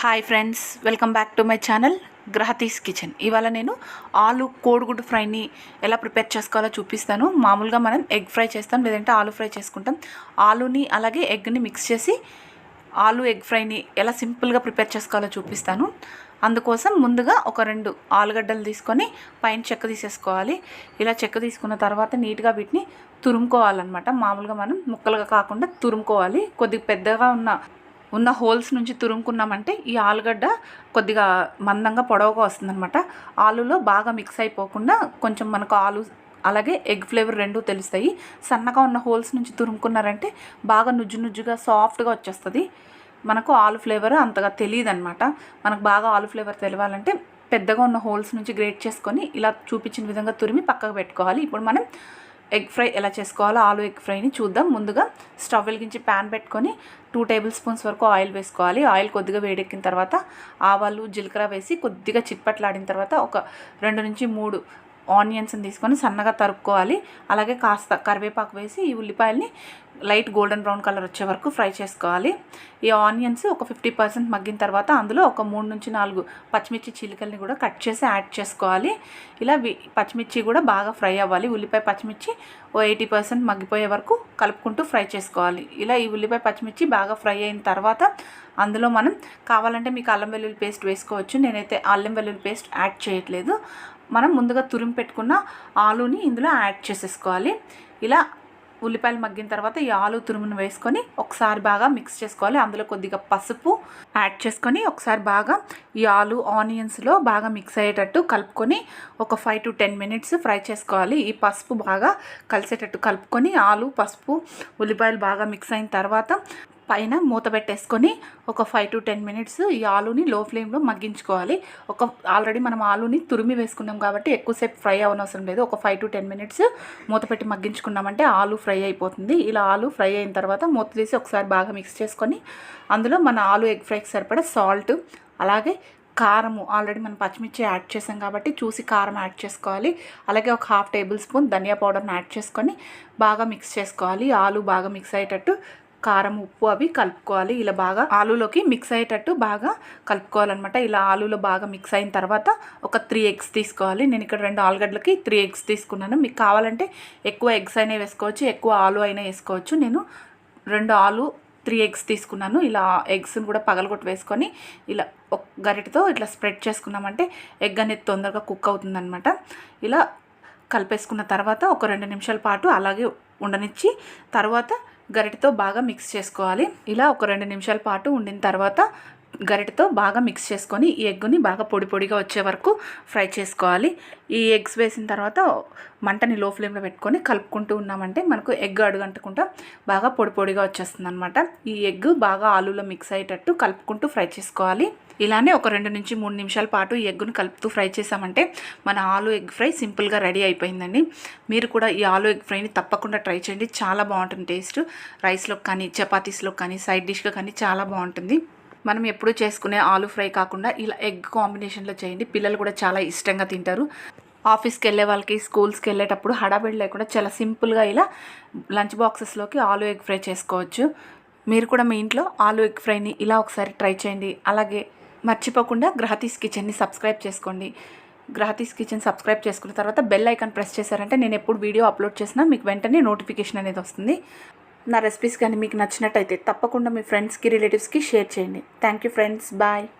Hi friends welcome back to my channel గ్రహతీస్ kitchen ఇవాళ నేను ఆలు కోడిగుడ్డు ఫ్రైని ఎలా ప్రిపేర్ చేసుకోవాలో చూపిస్తాను. మామూలుగా మనం ఎగ్ ఫ్రై చేస్తాం లేదంటే ఆలు ఫ్రై చేసుకుంటాం. ఆలుని అలాగే ఎగ్ని మిక్స్ చేసి ఆలు ఎగ్ ఫ్రైని ఎలా సింపుల్గా ప్రిపేర్ చేసుకోవాలో చూపిస్తాను. అందుకోసం ముందుగా ఒక రెండు ఆలుగడ్డలు తీసుకొని పైన చెక్క తీసేసుకోవాలి. ఇలా చెక్క తీసుకున్న తర్వాత నీట్గా వీటిని తురుముకోవాలన్నమాట. మామూలుగా మనం ముక్కలుగా కాకుండా తురుముకోవాలి. కొద్దిగా పెద్దగా ఉన్న ఉన్న హోల్స్ నుంచి తురుముకున్నామంటే ఈ ఆలుగడ్డ కొద్దిగా మందంగా పొడవుగా వస్తుందన్నమాట. ఆలులో బాగా మిక్స్ అయిపోకుండా కొంచెం మనకు ఆలు అలాగే ఎగ్ ఫ్లేవర్ రెండు తెలుస్తాయి. సన్నగా ఉన్న హోల్స్ నుంచి తురుముకున్నారంటే బాగా నుజ్జు నుజ్జుగా సాఫ్ట్గా వచ్చేస్తుంది. మనకు ఆలు ఫ్లేవర్ అంతగా తెలియదు అనమాట మనకు బాగా ఆలు ఫ్లేవర్ తెలియాలంటే పెద్దగా ఉన్న హోల్స్ నుంచి గ్రేట్ చేసుకొని ఇలా చూపించిన విధంగా తురిమి పక్కకు పెట్టుకోవాలి. ఇప్పుడు మనం ఎగ్ ఫ్రై ఎలా చేసుకోవాలో ఆలు ఎగ్ ఫ్రైని చూద్దాం. ముందుగా స్టవ్ వెలిగించి ప్యాన్ పెట్టుకొని టూ టేబుల్ స్పూన్స్ వరకు ఆయిల్ వేసుకోవాలి. ఆయిల్ కొద్దిగా వేడెక్కిన తర్వాత ఆవాలు జీలకర్ర వేసి కొద్దిగా చిట్పట్లాడిన తర్వాత ఒక రెండు నుంచి మూడు ఆనియన్స్ని తీసుకొని సన్నగా తరుక్కోవాలి. అలాగే కాస్త కరివేపాకు వేసి ఈ ఉల్లిపాయల్ని లైట్ గోల్డెన్ బ్రౌన్ కలర్ వచ్చే వరకు ఫ్రై చేసుకోవాలి. ఈ ఆనియన్స్ ఒక ఫిఫ్టీ పర్సెంట్ మగ్గిన తర్వాత అందులో ఒక మూడు నుంచి నాలుగు పచ్చిమిర్చి చిలికల్ని కూడా కట్ చేసి యాడ్ చేసుకోవాలి. ఇలా పచ్చిమిర్చి కూడా బాగా ఫ్రై అవ్వాలి. ఉల్లిపాయ పచ్చిమిర్చి ఓ ఎయిటీ పర్సెంట్ మగ్గిపోయే వరకు కలుపుకుంటూ ఫ్రై చేసుకోవాలి. ఇలా ఈ ఉల్లిపాయ పచ్చిమిర్చి బాగా ఫ్రై అయిన తర్వాత అందులో మనం కావాలంటే మీకు అల్లం వెల్లుల్లి పేస్ట్ వేసుకోవచ్చు. నేనైతే అల్లం వెల్లుల్లి పేస్ట్ యాడ్ చేయట్లేదు. మనం ముందుగా తురిమి పెట్టుకున్న ఆలుని ఇందులో యాడ్ చేసేసుకోవాలి. ఇలా ఉల్లిపాయలు మగ్గిన తర్వాత ఈ ఆలు తురుమును వేసుకొని ఒకసారి బాగా మిక్స్ చేసుకోవాలి. అందులో కొద్దిగా పసుపు యాడ్ చేసుకొని ఒకసారి బాగా ఈ ఆలు ఆనియన్స్లో బాగా మిక్స్ అయ్యేటట్టు కలుపుకొని ఒక five to ten minutes fry చేసుకోవాలి. ఈ పసుపు బాగా కలిసేటట్టు కలుపుకొని ఆలు పసుపు ఉల్లిపాయలు బాగా మిక్స్ అయిన తర్వాత పైన మూత పెట్టేసుకొని ఒక ఫైవ్ టు టెన్ మినిట్స్ ఈ ఆలుని లో ఫ్లేమ్లో మగ్గించుకోవాలి. ఒక ఆల్రెడీ మనం ఆలుని తురిమి వేసుకున్నాం కాబట్టి ఎక్కువసేపు ఫ్రై అవనవసరం లేదు. ఒక ఫైవ్ టు టెన్ మినిట్స్ మూత పెట్టి మగ్గించుకున్నామంటే ఆలు ఫ్రై అయిపోతుంది. ఇలా ఆలు ఫ్రై అయిన తర్వాత మూత తీసి ఒకసారి బాగా మిక్స్ చేసుకొని అందులో మన ఆలు ఎగ్ ఫ్రైకి సరిపడా సాల్ట్ అలాగే కారము ఆల్రెడీ మనం పచ్చిమిర్చి యాడ్ చేసాం కాబట్టి చూసి కారం యాడ్ చేసుకోవాలి. అలాగే ఒక హాఫ్ టేబుల్ స్పూన్ ధనియా పౌడర్ని యాడ్ చేసుకొని బాగా మిక్స్ చేసుకోవాలి. ఆలు బాగా మిక్స్ అయ్యేటట్టు కారం ఉప్పు అవి కలుపుకోవాలి. ఇలా బాగా ఆలులోకి మిక్స్ అయ్యేటట్టు బాగా కలుపుకోవాలన్నమాట. ఇలా ఆలులో బాగా మిక్స్ అయిన తర్వాత ఒక త్రీ ఎగ్స్ తీసుకోవాలి. నేను ఇక్కడ రెండు ఆలుగడ్డలకి త్రీ ఎగ్స్ తీసుకున్నాను. మీకు కావాలంటే ఎక్కువ ఎగ్స్ అయినా వేసుకోవచ్చు ఎక్కువ ఆలు అయినా వేసుకోవచ్చు. నేను రెండు ఆలు త్రీ ఎగ్స్ తీసుకున్నాను. ఇలా ఎగ్స్ని కూడా పగలగొట్టి వేసుకొని ఇలా ఒక గరిటతో ఇట్లా స్ప్రెడ్ చేసుకున్నామంటే ఎగ్ అనేది తొందరగా కుక్ అవుతుందనమాట ఇలా కలిపేసుకున్న తర్వాత ఒక రెండు నిమిషాల పాటు అలాగే ఉండనిచ్చి తర్వాత గరిటతో బాగా మిక్స్ చేసుకోవాలి. ఇలా ఒక రెండు నిమిషాల పాటు ఉండిన తర్వాత గరిటతో బాగా మిక్స్ చేసుకొని ఈ ఎగ్గుని బాగా పొడి పొడిగా వచ్చే వరకు ఫ్రై చేసుకోవాలి. ఈ ఎగ్స్ వేసిన తర్వాత మంటని లో ఫ్లేమ్లో పెట్టుకొని కలుపుకుంటూ ఉన్నామంటే మనకు ఎగ్ అడుగంటకుండా బాగా పొడి పొడిగా వచ్చేస్తుంది అనమాట ఈ ఎగ్ బాగా ఆలులో మిక్స్ అయ్యేటట్టు కలుపుకుంటూ ఫ్రై చేసుకోవాలి. ఇలానే ఒక రెండు నుంచి మూడు నిమిషాల పాటు ఈ ఎగ్గును కలుపుతూ ఫ్రై చేసామంటే మన ఆలు ఎగ్ ఫ్రై సింపుల్గా రెడీ అయిపోయిందండి. మీరు కూడా ఈ ఆలు ఎగ్ ఫ్రైని తప్పకుండా ట్రై చేయండి. చాలా బాగుంటుంది టేస్ట్. రైస్లో కానీ చపాతీస్లో కానీ సైడ్ డిష్గా కానీ చాలా బాగుంటుంది. మనం ఎప్పుడు చేసుకునే ఆలు ఫ్రై కాకుండా ఇలా ఎగ్ కాంబినేషన్లో చేయండి. పిల్లలు కూడా చాలా ఇష్టంగా తింటారు. ఆఫీస్కి వెళ్ళే వాళ్ళకి స్కూల్స్కి వెళ్ళేటప్పుడు హడాబిడి లేకుండా చాలా సింపుల్గా ఇలా లంచ్ బాక్సెస్లోకి ఆలు ఎగ్ ఫ్రై చేసుకోవచ్చు. మీరు కూడా మీ ఇంట్లో ఆలు ఎగ్ ఫ్రైని ఇలా ఒకసారి ట్రై చేయండి. అలాగే మర్చిపోకుండా గ్రహతీస్ కిచెన్ని సబ్స్క్రైబ్ చేసుకోండి. గ్రహతీస్ కిచెన్ సబ్స్క్రైబ్ చేసుకున్న తర్వాత బెల్ ఐకాన్ ప్రెస్ చేశారంటే నేను ఎప్పుడు వీడియో అప్లోడ్ చేసినా మీకు వెంటనే నోటిఫికేషన్ అనేది వస్తుంది. నా రెసిపీస్ కానీ మీకు నచ్చినట్టయితే తప్పకుండా మీ ఫ్రెండ్స్కి రిలేటివ్స్కి షేర్ చేయండి. Thank you friends bye